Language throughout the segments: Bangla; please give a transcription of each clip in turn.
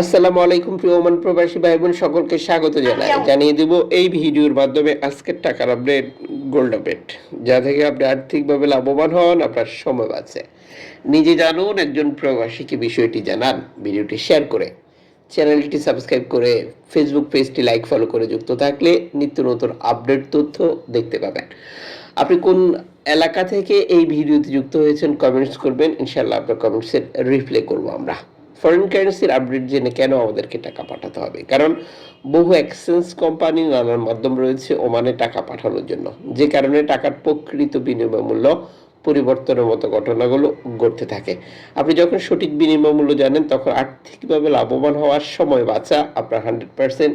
আসসালামু আলাইকুম প্রিয় ওমান প্রবাসী ভাই বোন সকলকে স্বাগত জানাই। জানিয়ে দেব এই ভিডিওর মাধ্যমে আজকের টাকার আপডেট গোল্ড আপডেট যা থেকে আপনি আর্থিকভাবে লাভবান হন আপনার সময় বাঁচে। নিজে জানুন একজন প্রবাসীকে বিষয়টি জানান ভিডিওটি শেয়ার করে। চ্যানেলটি সাবস্ক্রাইব করে ফেসবুক পেজটি লাইক ফলো করে যুক্ত থাকলে নিত্য নতুন আপডেট তথ্য দেখতে পাবেন। আপনি কোন এলাকা থেকে এই ভিডিওতে যুক্ত হয়েছেন কমেন্টস করবেন। ইনশাল্লাহ আপনার কমেন্টসের রিপ্লাই করব আমরা। ফরেন কারেন্সির আপডেট জেনে কেন আমাদেরকে টাকা পাঠাতে হবে? কারণ বহু এক্সচেঞ্জ কোম্পানি নানান মাধ্যম রয়েছে ওমানে টাকা পাঠানোর জন্য। যে কারণে টাকার প্রকৃত বিনিময় মূল্য পরিবর্তনের মতো ঘটনাগুলো ঘটতে থাকে। আপনি যখন সঠিক বিনিময় মূল্য জানেন, তখন আর্থিকভাবে লাভবান হওয়ার সময় বাঁচা আপনার হান্ড্রেড পার্সেন্ট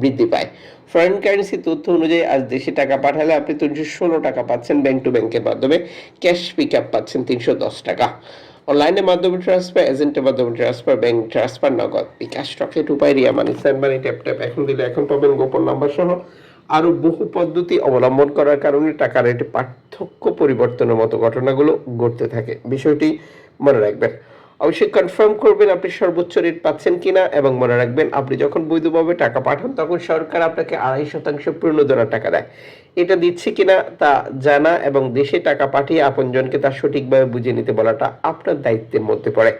বৃদ্ধি পায়। ফরেন কারেন্সি তথ্য অনুযায়ী, আজ দেশে টাকা পাঠালে আপনি তিনশো ষোলো টাকা পাচ্ছেন ব্যাংক টু ব্যাংকের মাধ্যমে। ক্যাশ পিক আপ পাচ্ছেন তিনশো দশ টাকা। অনলাইনের মাধ্যমে ট্রান্সফার এজেন্টের মাধ্যমে transfer bank transfer Nagad, bKash, Rocket, Upay, Ria money send money tap tap এখন দিলে এখন পাবেন গোপন নাম্বার সহ আরও বহু পদ্ধতি অবলম্বন করার কারণে টাকার রেটে পার্থক্য পরিবর্তনের মতো ঘটনাগুলো ঘটতে থাকে। বিষয়টি মনে রাখবেন। অবশ্যই কনফার্ম করবেন আপনি সর্বোচ্চ রেট পাচ্ছেন কিনা এবং মনে রাখবেন, আপনি যখন বৈধভাবে টাকা পাঠান, তখন সরকার আপনাকে আড়াই শতাংশ পূর্ণ দেওয়ার টাকা দেয়। এটা দিচ্ছে কিনা তা জানা এবং দেশে টাকা পাঠিয়ে আপনজনকে তা সঠিকভাবে বুঝে নিতে বলাটা আপনার দায়িত্বের মধ্যে পড়ে।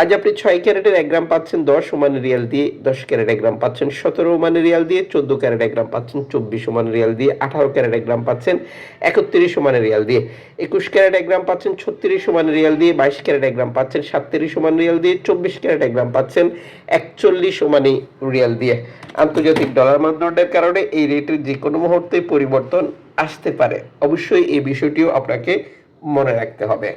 আজ আপনি ছয় ক্যারেটের এক গ্রাম পাচ্ছেন, দশ ওমান রিয়াল দিয়ে দশ ক্যারেট এক গ্রাম পাচ্ছেন, সতেরো ওমান রিয়াল দিয়ে চোদ্দ ক্যারেট এক গ্রাম পাচ্ছেন, চব্বিশ ওমান রিয়াল দিয়ে আঠারো ক্যারেট এক গ্রাম পাচ্ছেন, একত্রিশ ওমান রিয়াল দিয়ে একুশ ক্যারেট এক গ্রাম পাচ্ছেন, ছত্রিশ ওমান রিয়াল দিয়ে বাইশ ক্যারেট এক গ্রাম পাচ্ছেন, সাতত্রিশ ওমান রিয়াল দিয়ে চব্বিশ ক্যারেট এক গ্রাম পাচ্ছেন, একচল্লিশ ওমানি রিয়াল দিয়ে। আন্তর্জাতিক ডলার মানদণ্ডের কারণে এই রেটের যে কোনো মুহূর্তে পরিবর্তন আসতে পারে। অবশ্যই এই বিষয়টিও আপনাকে মনে রাখতে হবে।